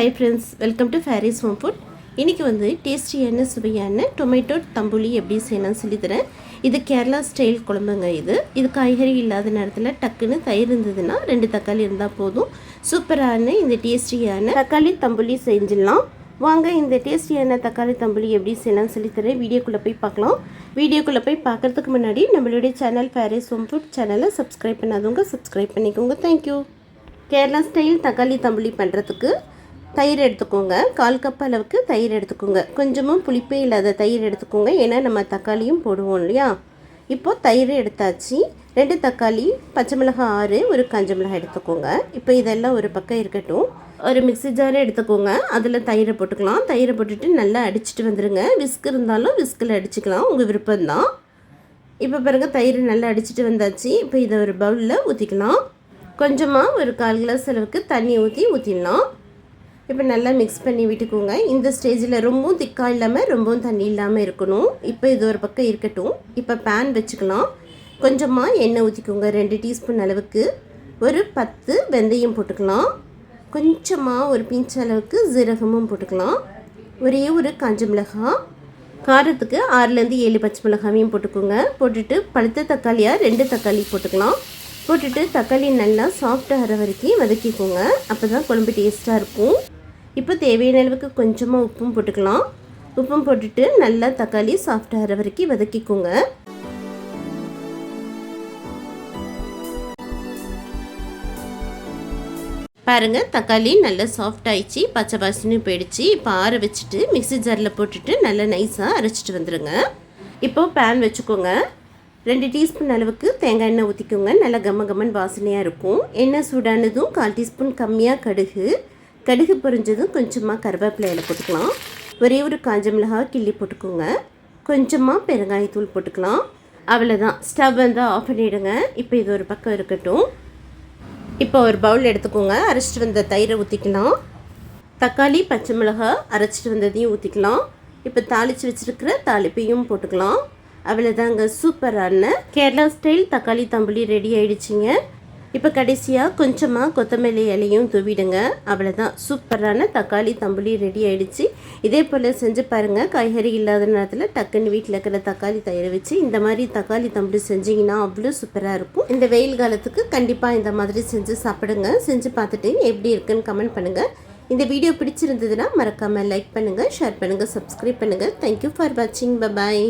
Hi friends welcome to Faris home food இன்றைக்கி வந்து டேஸ்டியான சுவையான டொமேட்டோ தம்புளி எப்படி செய்யணும்னு சொல்லித்தரேன். இது கேரளா ஸ்டைல் குழம்புங்க இது. இது காய்கறி இல்லாத நேரத்தில் டக்குன்னு தயிர் இருந்ததுன்னா ரெண்டு தக்காளி இருந்தால் போதும். சூப்பரான இந்த டேஸ்டியான தக்காளி தம்புளி செஞ்சிடலாம். வாங்க இந்த டேஸ்டியான தக்காளி தம்புளி எப்படி செய்யலாம்னு சொல்லித்தரேன். வீடியோக்குள்ளே போய் பார்க்கலாம். வீடியோக்குள்ளே போய் பார்க்கறதுக்கு முன்னாடி நம்மளுடைய சேனல் ஃபேரிஸ் ஹோம் ஃபுட் சேனலை சப்ஸ்கிரைப் பண்ணாதவங்க சப்ஸ்கிரைப் பண்ணிக்கோங்க. தேங்க்யூ கேரளா ஸ்டைல் தக்காளி தம்புளி பண்ணுறதுக்கு தயிர் எடுத்துக்கோங்க. கால் கப் அளவுக்கு தயிர் எடுத்துக்கோங்க. கொஞ்சமும் புளிப்பே இல்லாத தயிர் எடுத்துக்கோங்க. ஏன்னா நம்ம தக்காளியும் போடுவோம் இல்லையா? இப்போது தயிர் எடுத்தாச்சு. ரெண்டு தக்காளி பச்சை மிளகாய் ஆறு ஒரு காஞ்ச மிளகாய் எடுத்துக்கோங்க. இப்போ இதெல்லாம் ஒரு பக்கம் இருக்கட்டும். ஒரு மிக்ஸி ஜார் எடுத்துக்கோங்க. அதில் தயிரை போட்டுக்கலாம். தயிரை போட்டுட்டு நல்லா அடிச்சிட்டு வந்துடுங்க விஸ்க் இருந்தாலும் விஸ்கில் அடிச்சுக்கலாம். உங்கள் விருப்பம்தான். இப்போ பிறகு தயிர் நல்லா அடிச்சிட்டு வந்தாச்சு. இப்போ இதை ஒரு பவுலில் ஊற்றிக்கலாம் கொஞ்சமாக ஒரு கால் கிளாஸ் அளவுக்கு தண்ணி ஊற்றி ஊற்றிடலாம் இப்போ நல்லா மிக்ஸ் பண்ணி விட்டுக்கோங்க. இந்த ஸ்டேஜில் ரொம்பவும் திக்காக இல்லாமல் ரொம்பவும் தண்ணி இல்லாமல் இருக்கணும். இப்போ இது ஒரு பக்கம் இருக்கட்டும். இப்போ பேன் வச்சுக்கலாம். கொஞ்சமாக எண்ணெய் ஊற்றிக்கோங்க ரெண்டு டீஸ்பூன் அளவுக்கு. ஒரு பத்து வெந்தயம் போட்டுக்கலாம். கொஞ்சமாக ஒரு பிஞ்ச் அளவுக்கு ஜீரகமும் போட்டுக்கலாம். ஒரே ஒரு காஞ்ச மிளகாய். காரத்துக்கு ஆறுலேருந்து ஏழு பச்சை மிளகாவையும் போட்டுக்கோங்க. போட்டுட்டு பழுத்த தக்காளியாக ரெண்டு தக்காளி போட்டுக்கலாம். போட்டுட்டு தக்காளி நல்லா சாஃப்டாகிற வரைக்கும் வதக்கிக்கோங்க. அப்போ தான் குழம்பு டேஸ்ட்டாக இருக்கும். இப்போ தேவையான அளவுக்கு கொஞ்சமாக உப்பும் போட்டுக்கலாம். உப்பும் போட்டுட்டு நல்லா தக்காளி சாஃப்டாகிற வரைக்கும் வதக்கிக்கோங்க. பாருங்கள் தக்காளி நல்லா சாஃப்ட் ஆயிடுச்சு பச்சை வாசனை போயிடுச்சு. இப்போ ஆற வச்சுட்டு மிக்ஸி ஜாரில் போட்டுட்டு நல்லா நைஸாக அரைச்சிட்டு வந்துடுங்க இப்போது பேன் வச்சுக்கோங்க. ரெண்டு டீஸ்பூன் அளவுக்கு தேங்காய் எண்ணெய் ஊற்றிக்கோங்க நல்லா கம்ம கம்மன் வாசனையாக இருக்கும். எண்ணெய் சூடானதும் கால் டீஸ்பூன் கம்மியாக கடுகு. கடுகு பொரிஞ்சதும் கொஞ்சமாக கருவேப்பிலையில் போட்டுக்கலாம். ஒரே ஒரு காஞ்ச மிளகாய் கிள்ளி போட்டுக்கோங்க. கொஞ்சமாக பெருங்காயத்தூள் போட்டுக்கலாம். அவ்வளோதான் ஸ்டவ் வந்து ஆஃப் பண்ணிவிடுங்க இப்போ இது ஒரு பக்கம் இருக்கட்டும். இப்போ ஒரு பவுல் எடுத்துக்கோங்க. அரைச்சிட்டு வந்த தயிரை ஊற்றிக்கலாம் தக்காளி பச்சை மிளகாய் அரைச்சிட்டு வந்ததையும் ஊற்றிக்கலாம் இப்போ தாளித்து வச்சுருக்கிற தாளிப்பையும் போட்டுக்கலாம். அவ்வளோதாங்க சூப்பரான கேரளா ஸ்டைல் தக்காளி தம்புளி ரெடி ஆகிடுச்சிங்க இப்போ கடைசியாக கொஞ்சமாக கொத்தமல்லி இலையும் தூவிடுங்க. அவ்வளோதான் சூப்பரான தக்காளி தம்புளி ரெடி ஆகிடுச்சு இதே போல் செஞ்சு பாருங்கள் காய்கறி இல்லாத நேரத்தில் டக்குன்னு வீட்டில் இருக்கிற தக்காளி தயிரை வச்சு இந்த மாதிரி தக்காளி தம்புளி செஞ்சிங்கன்னா அவ்வளோ சூப்பராக இருக்கும். இந்த வெயில் காலத்துக்கு கண்டிப்பாக இந்த மாதிரி செஞ்சு சாப்பிடுங்க. செஞ்சு பார்த்துட்டு எப்படி இருக்குன்னு கமெண்ட் பண்ணுங்கள் இந்த வீடியோ பிடிச்சிருந்ததுன்னா மறக்காமல் லைக் பண்ணுங்கள் ஷேர் பண்ணுங்கள் சப்ஸ்கிரைப் பண்ணுங்கள் தேங்க்யூ ஃபார் வாட்சிங் பபாய்